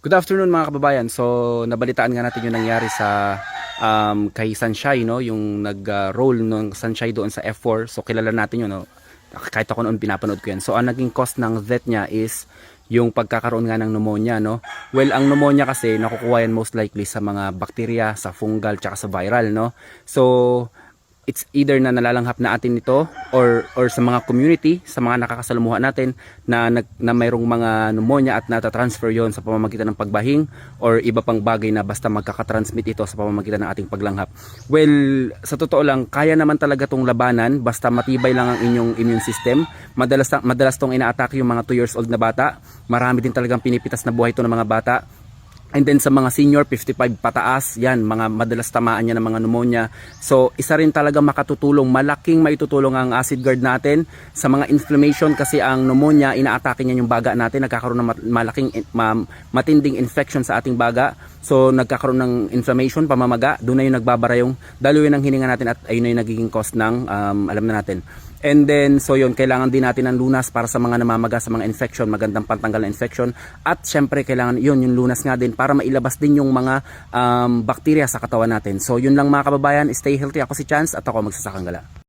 Good afternoon mga kababayan. So, nabalitaan nga natin yung nangyari sa um, kay Sunshine, no? yung nag-roll ng Sunshine doon sa F4. So, kilala natin yun. No? Kahit ako noon pinapanood ko yan. So, ang naging cause ng death niya is yung pagkakaroon nga ng pneumonia. No? Well, ang pneumonia kasi nakukuha yan most likely sa mga bakterya, sa fungal, tsaka sa viral. No? So, it's either na nalalanghap na atin ito or or sa mga community, sa mga nakakasalumuhan natin na nag, na mayroong mga pneumonia at natatransfer yon sa pamamagitan ng pagbahing or iba pang bagay na basta magkakatransmit ito sa pamamagitan ng ating paglanghap. Well, sa totoo lang, kaya naman talaga tong labanan basta matibay lang ang inyong immune system. Madalas madalas tong inaatake yung mga 2 years old na bata. Marami din talagang pinipitas na buhay ito ng mga bata. And then sa mga senior 55 pataas, yan mga madalas tamaan niya ng mga pneumonia. So isa rin talaga makatutulong, malaking maitutulong ang acid guard natin sa mga inflammation kasi ang pneumonia inaatake niya yung baga natin, nagkakaroon ng malaking in- ma- matinding infection sa ating baga. So nagkakaroon ng inflammation, pamamaga, doon na yung nagbabara yung daluyan ng hininga natin at ayun na yung nagiging cause ng um, alam na natin. And then, so yun, kailangan din natin ng lunas para sa mga namamaga sa mga infection, magandang pantanggal na infection. At syempre, kailangan yun, yung lunas nga din para mailabas din yung mga um, bakterya sa katawan natin. So yun lang mga kababayan, stay healthy. Ako si Chance at ako magsasakang gala.